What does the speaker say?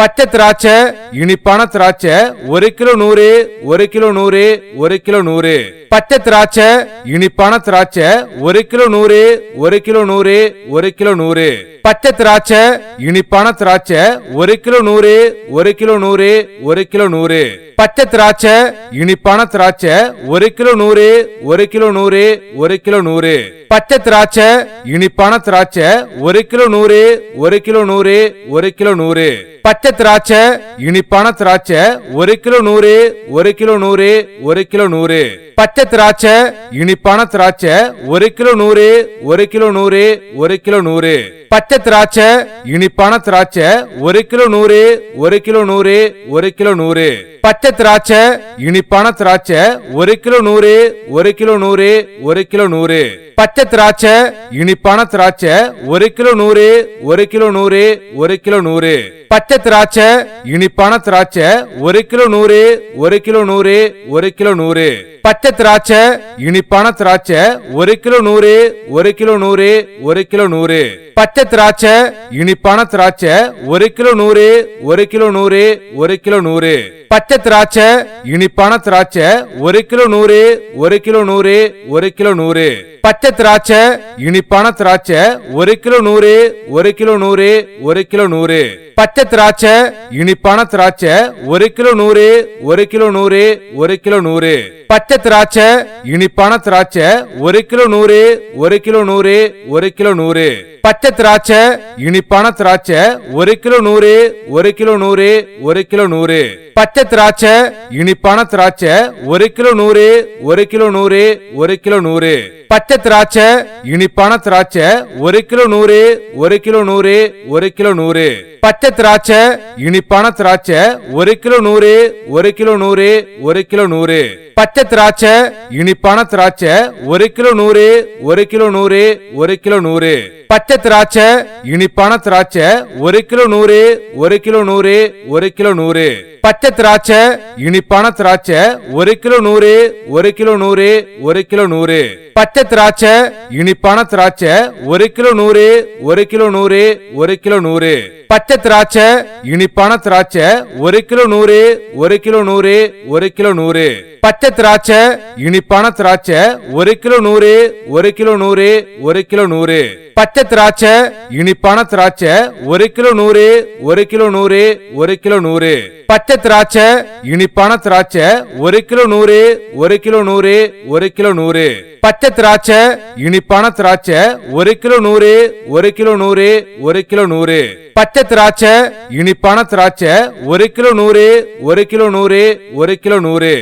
பச்சை திராட்சை இனிப்பான திராட்சை ஒரு கிலோ நூறு ஒரு கிலோ நூறு ஒரு கிலோ நூறு. பச்சை திராட்சை இனிப்பான திராட்சை ஒரு கிலோ நூறு ஒரு கிலோ நூறு ஒரு கிலோ நூறு. பச்சை திராட்சை இனிப்பான திராட்சை ஒரு கிலோ நூறு ஒரு கிலோ நூறு ஒரு கிலோ நூறு. பச்சை திராட்சை இனிப்பான திராட்சை ஒரு கிலோ நூறு ஒரு கிலோ நூறு ஒரு கிலோ நூறு. பச்சை திராட்சை இனிப்பான திராட்சை ஒரு கிலோ நூறு ஒரு கிலோ நூறு ஒரு கிலோ நூறு. பச்சை திராட்சை இனிப்பான திராட்சை ஒரு கிலோ நூறு ஒரு கிலோ நூறு ஒரு கிலோ நூறு. பச்சை திராட்சை இனிப்பான திராட்சை ஒரு கிலோ நூறு ஒரு கிலோ நூறு ஒரு கிலோ நூறு. பச்சை திராட்சை இனிப்பான திராட்சை ஒரு கிலோ நூறு ஒரு கிலோ நூறு ஒரு கிலோ நூறு. பச்சை திராட்சை இனிப்பான திராட்சை ஒரு கிலோ நூறு ஒரு கிலோ நூறு ஒரு கிலோ நூறு. பச்சை திராட்சை இனிப்பான திராட்சை ஒரு கிலோ நூறு ஒரு கிலோ நூறு ஒரு கிலோ நூறு பச்சை திராட்சை இனிப்பான திராட்சை ஒரு கிலோ நூறு ஒரு கிலோ நூறு ஒரு கிலோ நூறு பச்சை திராட்சை இனிப்பான திராட்சை ஒரு கிலோ நூறு ஒரு கிலோ நூறு ஒரு கிலோ நூறு பச்சை திராட்சை இனிப்பான திராட்சை ஒரு கிலோ நூறு ஒரு கிலோ நூறு ஒரு கிலோ நூறு பச்சை திராட்சை இனிப்பான திராட்சை ஒரு கிலோ நூறு ஒரு கிலோ நூறு ஒரு கிலோ நூறு பச்சை திராட்சை இனிப்பான திராட்சை ஒரு கிலோ நூறு ஒரு கிலோ நூறு ஒரு கிலோ நூறு பச்சை திராட்சை இனிப்பான திராட்சை ஒரு கிலோ நூறு ஒரு கிலோ நூறு ஒரு கிலோ நூறு பச்சை திராட்சை இனிப்பான திராட்சை ஒரு கிலோ நூறு ஒரு கிலோ நூறு ஒரு கிலோ நூறு பச்சை திராட்சை இனிப்பான திராட்சை ஒரு கிலோ நூறு ஒரு கிலோ நூறு ஒரு கிலோ நூறு பச்சை திராட்சை இனிப்பான திராட்சை ஒரு கிலோ நூறு ஒரு கிலோ நூறு ஒரு கிலோ நூறு பச்சை திராட்சை திராட்சை இனிப்பான திராட்சை ஒரு கிலோ நூறு ஒரு கிலோ நூறு ஒரு கிலோ நூறு. பச்சை திராட்சை இனிப்பான திராட்சை ஒரு கிலோ நூறு ஒரு கிலோ நூறு ஒரு கிலோ நூறு பச்சை திராட்சை இனிப்பான திராட்சை ஒரு கிலோ நூறு ஒரு கிலோ நூறு ஒரு கிலோ நூறு பச்சை திராட்சை இனிப்பான திராட்சை ஒரு கிலோ நூறு ஒரு கிலோ நூறு ஒரு கிலோ நூறு பச்சை திராட்சை இனிப்பான திராட்சை ஒரு கிலோ நூறு ஒரு கிலோ நூறு ஒரு கிலோ நூறு பச்சை திராட்சை இனிப்பான திராட்சை ஒரு கிலோ நூறு ஒரு கிலோ நூறு ஒரு கிலோ நூறு பச்சை திராட்சை இனிப்பான திராட்சை ஒரு கிலோ நூறு ஒரு கிலோ நூறு ஒரு கிலோ நூறு. பச்சை திராட்சை இனிப்பான திராட்சை ஒரு கிலோ நூறு ஒரு கிலோ நூறு ஒரு கிலோ நூறு பச்சை திராட்சை இனிப்பான திராட்சை ஒரு கிலோ நூறு ஒரு கிலோ நூறு ஒரு கிலோ நூறு பச்சை திராட்சை இனிப்பான திராட்சை ஒரு கிலோ நூறு ஒரு கிலோ நூறு ஒரு கிலோ நூறு பச்சை திராட்சை இனிப்பான திராட்சை ஒரு கிலோ நூறு ஒரு கிலோ நூறு ஒரு கிலோ நூறு பச்சை திராட்சை இனிப்பான திராட்சை ஒரு கிலோ நூறு ஒரு கிலோ நூறு ஒரு கிலோ நூறு